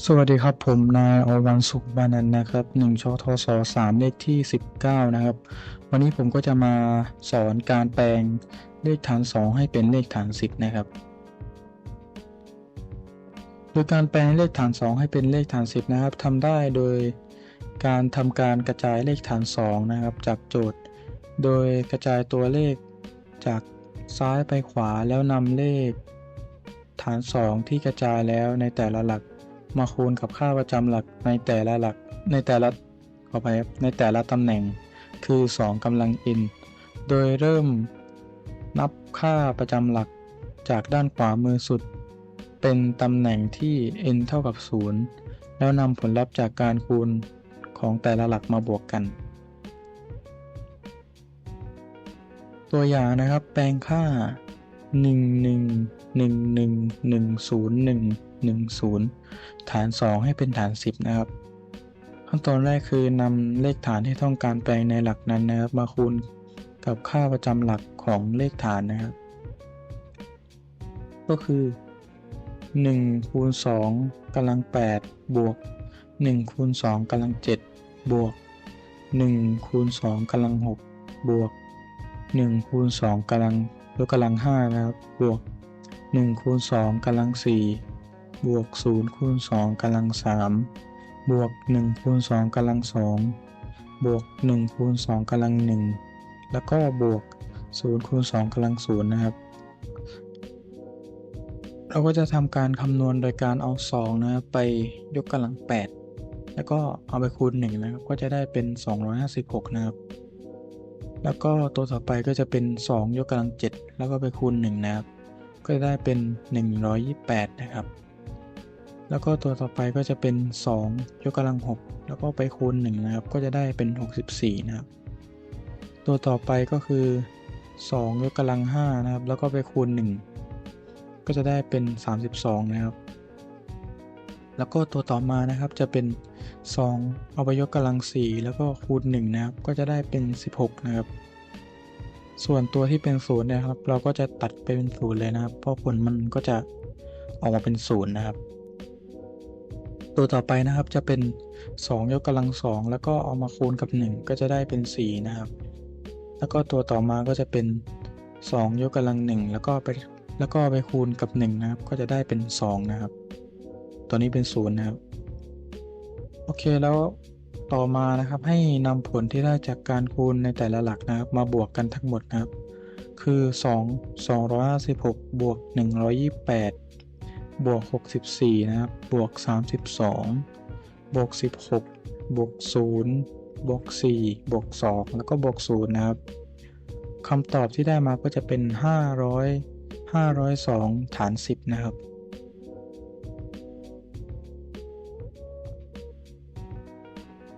สวัสดีครับผมนายอวันสุขบานันนะครับ1ชทศ3เลขที่ 19 นะครับ วันนี้ผมก็จะมาสอนการแปลงเลขฐาน 2 ให้เป็นเลขฐาน 10 นะครับ โดยการแปลงเลขฐาน 2 ให้เป็นเลขฐาน 10 นะครับทำได้โดยการทำการกระจายเลขฐาน 2 นะครับ จากโจทย์ โดยกระจายตัวเลขจากซ้ายไปขวาแล้วนำเลขฐาน 2 ที่กระจายแล้วในแต่ละหลัก มาคูณกับค่าประจำหลักในแต่ละหลักในแต่ละขอไปครับในแต่ละตำแหน่ง คือ 2กำลัง n โดยเริ่มนับค่าประจำหลักจากด้านขวามือสุด เป็นตำแหน่งที่ n เท่ากับ 0 แล้วนำผลลัพธ์จากการคูณของแต่ละหลักมาบวกกัน ตัวอย่างนะครับแปลงค่า 1 1 1 1 1 0 1 1 0ฐาน2ให้เป็นฐาน10นะครับ ขั้นตอนแรกคือนำเลขฐานที่ต้องการแปลงในหลักนั้นนะครับ มาคูณกับค่าประจำหลักของเลขฐานนะครับ ก็คือ1คูณ2กำลัง8บวก1คูณ2กำลัง7บวก1คูณ2กำลัง6บวก1คูณ2กำลัง ยกกำลัง5นะครับ บวก 1 คูณ 2กำลัง 4 บวก 0 คูณ 2กำลัง 3 บวก 1 คูณ 2กำลัง 2 บวก 1 คูณ 2กำลัง 1 แล้วก็บวก 0 คูณ 2กำลัง 0 นะครับ เราก็จะทำการคำนวณโดยการเอา 2 นะครับ ไปยกกำลัง 8 แล้วก็เอาไปคูณ 1 นะครับ ก็จะได้เป็น 256 นะครับ แล้วก็ตัวต่อไปก็จะเป็น 2 ยกกำลัง 7 แล้วก็ไปคูณ 1 นะครับ ก็จะได้เป็น 128 นะครับ แล้วก็ตัวต่อไปก็จะเป็น 2 ยกกำลัง 6 แล้วก็ไปคูณ 1 นะครับ ก็จะได้เป็น 64 นะครับ ตัวต่อไปก็คือ 2 ยกกำลัง5นะครับ แล้วก็ไปคูณ 1 ก็จะได้เป็น 32 นะครับ แล้วก็ตัวต่อมานะครับจะเป็น2เอาไปยกกำลัง 4 แล้วก็คูณ1นะครับก็จะได้เป็น 16 นะครับ ส่วนตัวที่เป็นศูนย์นะครับ เราก็จะตัดไปเป็นศูนย์เลยนะครับ เพราะผลมันก็จะออกมาเป็นศูนย์นะครับ ตัวต่อไปนะครับจะเป็น 2 ยกกำลัง 2 แล้วก็เอามาคูณกับ 1 ก็จะได้เป็น 4 นะครับ แล้วก็ตัวต่อมาก็จะเป็น 2 ยกกำลัง 1 แล้วก็ไปแล้วก็ไปคูณกับ 1 นะครับ ก็จะได้เป็น 2 นะครับ ตัวนี้เป็น0นะครับ โอเคแล้วต่อมานะครับให้นำผลที่ได้จากการคูณในแต่ละหลักนะครับ มาบวกกันทั้งหมดนะครับ คือ 2 256 บวก 128 บวก 64 นะครับ บวก 32 บวก 16 บวก 0 บวก 4 บวก 2 แล้วก็บวก 0 นะครับคำตอบที่ได้มาก็จะเป็น 500 502 ฐาน 10 นะครับ